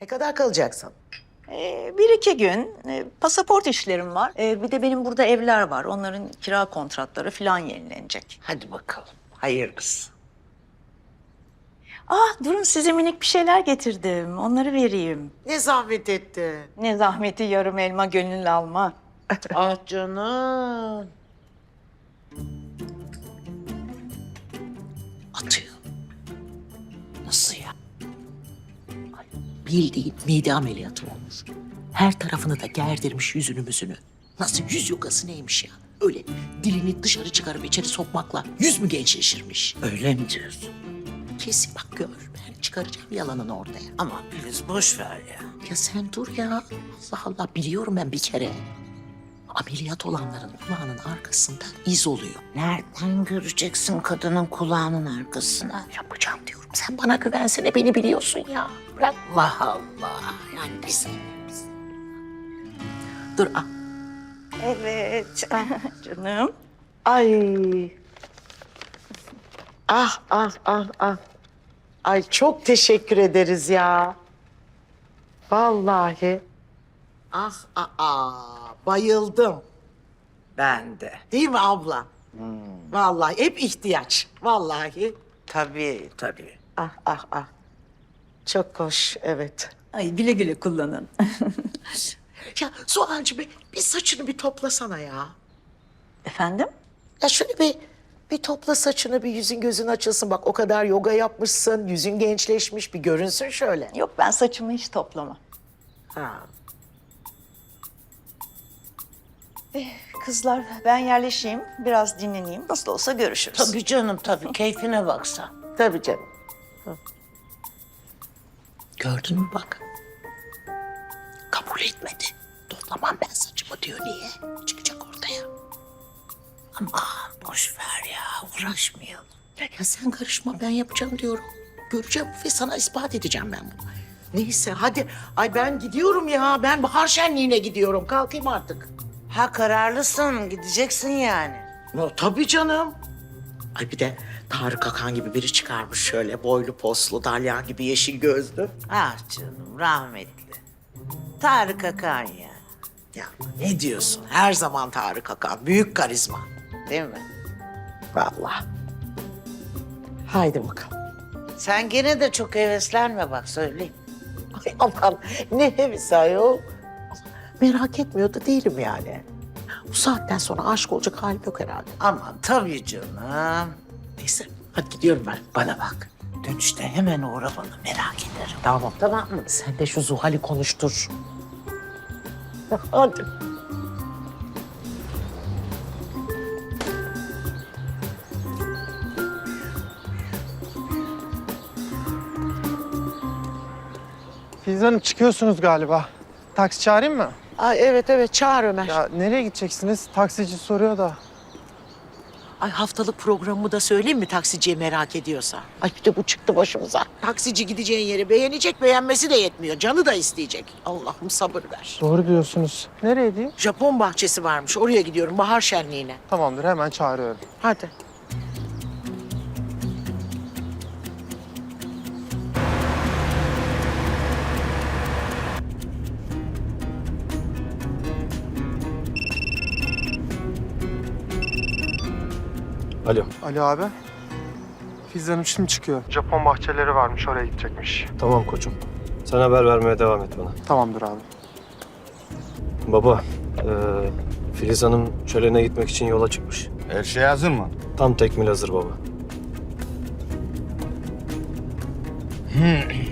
Ne kadar kalacaksın? Ee, bir iki gün e, pasaport işlerim var. Ee, bir de benim burada evler var. Onların kira kontratları falan yenilenecek. Hadi bakalım. Hayırlısı. Ah durun size minik bir şeyler getirdim. Onları vereyim. Ne zahmet etti. Ne zahmeti yarım elma gönül alma. Ah canım. Atıyor. Nasıl Bildiğin mide ameliyatı olmuş. Her tarafını da gerdirmiş yüzünü müzünü. Nasıl yüz yogası neymiş ya? Öyle dilini dışarı çıkarıp içeri sokmakla yüz mü gençleşirmiş? Öyle mi diyorsun? Kesin bak gör. Ben çıkaracağım yalanını ortaya. Ama Filiz boş ver ya. Ya sen dur ya. Allah Allah biliyorum ben bir kere. Ameliyat olanların kulağının arkasında iz oluyor. Nereden göreceksin kadının kulağının arkasına? Yapacağım diyorum. Sen bana güvensene beni biliyorsun ya. Bırak. Allah Allah. Yani biz Dur ah. Evet canım. Ay. Ah ah ah ah. Ay çok teşekkür ederiz ya. Vallahi. Ah ah ah. Bayıldım. Ben de. Değil mi abla? Vallahi hep ihtiyaç. Vallahi. Tabii tabii. Ah ah ah. Çok hoş evet. Ay güle güle kullanın. Ya Suhalcı bir, bir saçını bir toplasana ya. Efendim? Ya şöyle bir bir topla saçını bir yüzün gözün açılsın. Bak o kadar yoga yapmışsın. Yüzün gençleşmiş bir görünsün şöyle. Yok ben saçımı hiç toplamam. Ha. Kızlar ben yerleşeyim, biraz dinleneyim. Nasıl olsa görüşürüz. Tabii canım tabii. Keyfine baksa. Tabii canım. Hı. Gördün mü bak. Kabul etmedi. Toplamam ben saçımı diyor niye? Çıkacak ortaya. Ama boş ver ya. Uğraşmayalım. Ya sen karışma ben yapacağım diyorum. Göreceğim ve sana ispat edeceğim ben bunu. Neyse hadi. Ay ben gidiyorum ya. Ben bahar şenliğine gidiyorum. Kalkayım artık. Ha kararlısın. Gideceksin yani. Ya, tabii canım. Ay bir de Tarık Akan gibi biri çıkarmış şöyle boylu poslu, dalyan gibi yeşil gözlü. Ah canım rahmetli. Tarık Akan ya. Ya ne diyorsun? Her zaman Tarık Akan. Büyük karizma. Değil mi? Vallahi. Haydi bakalım. Sen gene de çok heveslenme bak söyleyeyim. Ay aman ne hevesi ayol. Merak etmiyor da değilim yani. Bu saatten sonra aşık olacak halim yok herhalde. Aman tabii canım. Neyse hadi gidiyorum ben. Bana bak. Dönüşte hemen uğra bana merak ederim. Tamam. Tamam mı? Sen de şu Zuhal'i konuştur. Hadi. Filiz Hanım çıkıyorsunuz galiba. Taksi çağırayım mı? Ay evet evet çağır Ömer. Ya nereye gideceksiniz? Taksici soruyor da. Ay haftalık programımı da söyleyeyim mi taksiciye merak ediyorsa? Ay bir de bu çıktı başımıza. Taksici gideceğin yeri beğenecek, beğenmesi de yetmiyor. Canı da isteyecek. Allah'ım sabır ver. Doğru diyorsunuz. Nereye diyeyim? Japon bahçesi varmış. Oraya gidiyorum bahar şenliğine. Tamamdır hemen çağırıyorum. Hadi. Alo. Ali abi. Filiz Hanım şimdi çıkıyor. Japon bahçeleri varmış oraya gidecekmiş. Tamam koçum. Sen haber vermeye devam et bana. Tamamdır abi. Baba, eee, Filiz Hanım çölene gitmek için yola çıkmış. Her şey hazır mı? Tam tekmil hazır baba.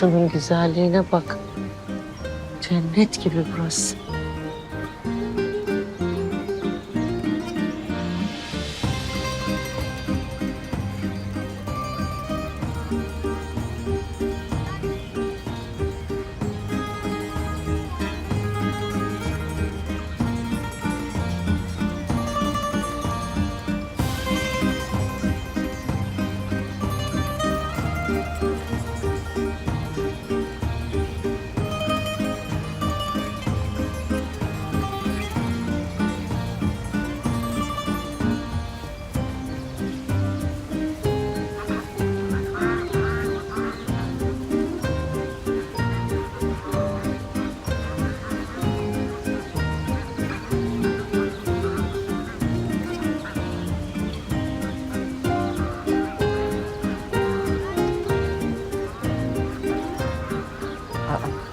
şunun güzelliğine bak. Cennet gibi burası.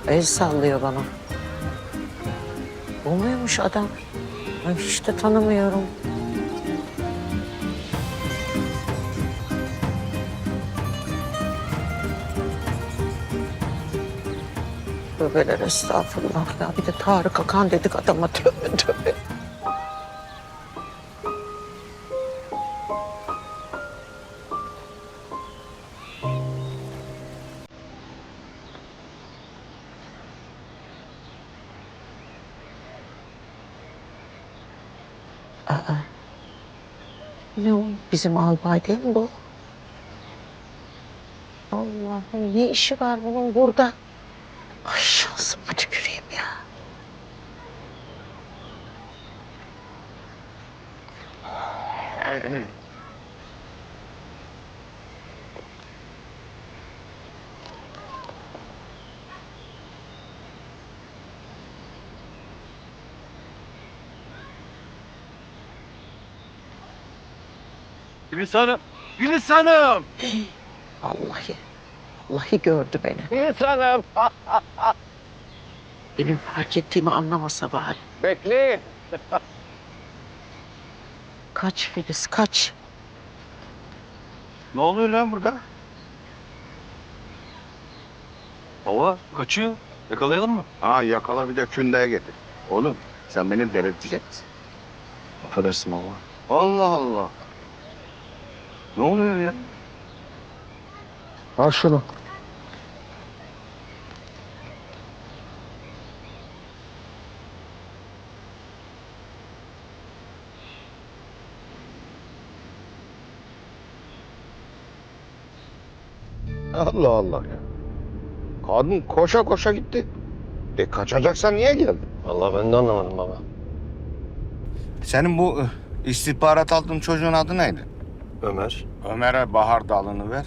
El sallıyor bana. Bu muymuş adam? Ben hiç de tanımıyorum. Tövbeler estağfurullah ya. Bir de Tarık Akan dedik adama tövbe tövbe. Ne o? Bizim albay değil mi bu? Allah'ım ne işi var bunun burada? Ay şansıma tüküreyim ya. Gülis Hanım! Gülis Hanım! Vallahi, vallahi gördü beni. Gülis Hanım! Benim fark ettiğimi anlamasa bari. Bekleyin. Kaç Filiz, kaç. Ne oluyor lan burada? Baba kaçıyor. Yakalayalım mı? Ha yakala bir de kündeye getir. Oğlum sen beni delirteceksin. Affedersin baba. Allah Allah. Ne oluyor ya? Al şunu. Allah Allah ya. Kadın koşa koşa gitti. E kaçacaksan niye geldin? Vallahi ben de anlamadım baba. Senin bu ıh, istihbarat aldığın çocuğun adı neydi? Ömer. Ömer'e bahar dalını ver.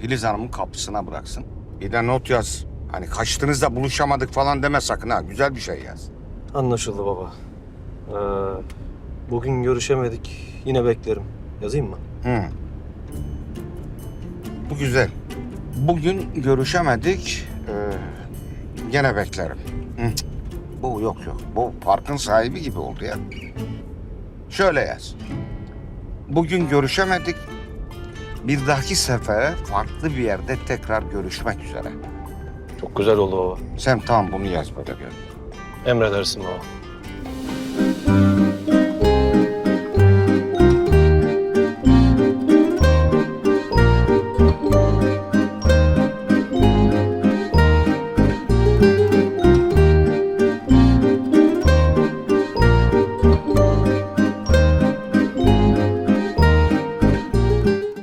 Filiz Hanım'ın kapısına bıraksın. Bir de not yaz. Hani kaçtınız da buluşamadık falan deme sakın ha. Güzel bir şey yaz. Anlaşıldı baba. Ee, bugün görüşemedik. Yine beklerim. Yazayım mı? Hı. Bu güzel. Bugün görüşemedik. Ee, gene beklerim. Hı. Bu yok yok. Bu parkın sahibi gibi oldu ya. Şöyle yaz. Bugün görüşemedik. Bir dahaki sefere farklı bir yerde tekrar görüşmek üzere. Çok güzel oldu baba. Sen tam bunu yaz böyle gör. Emredersin baba.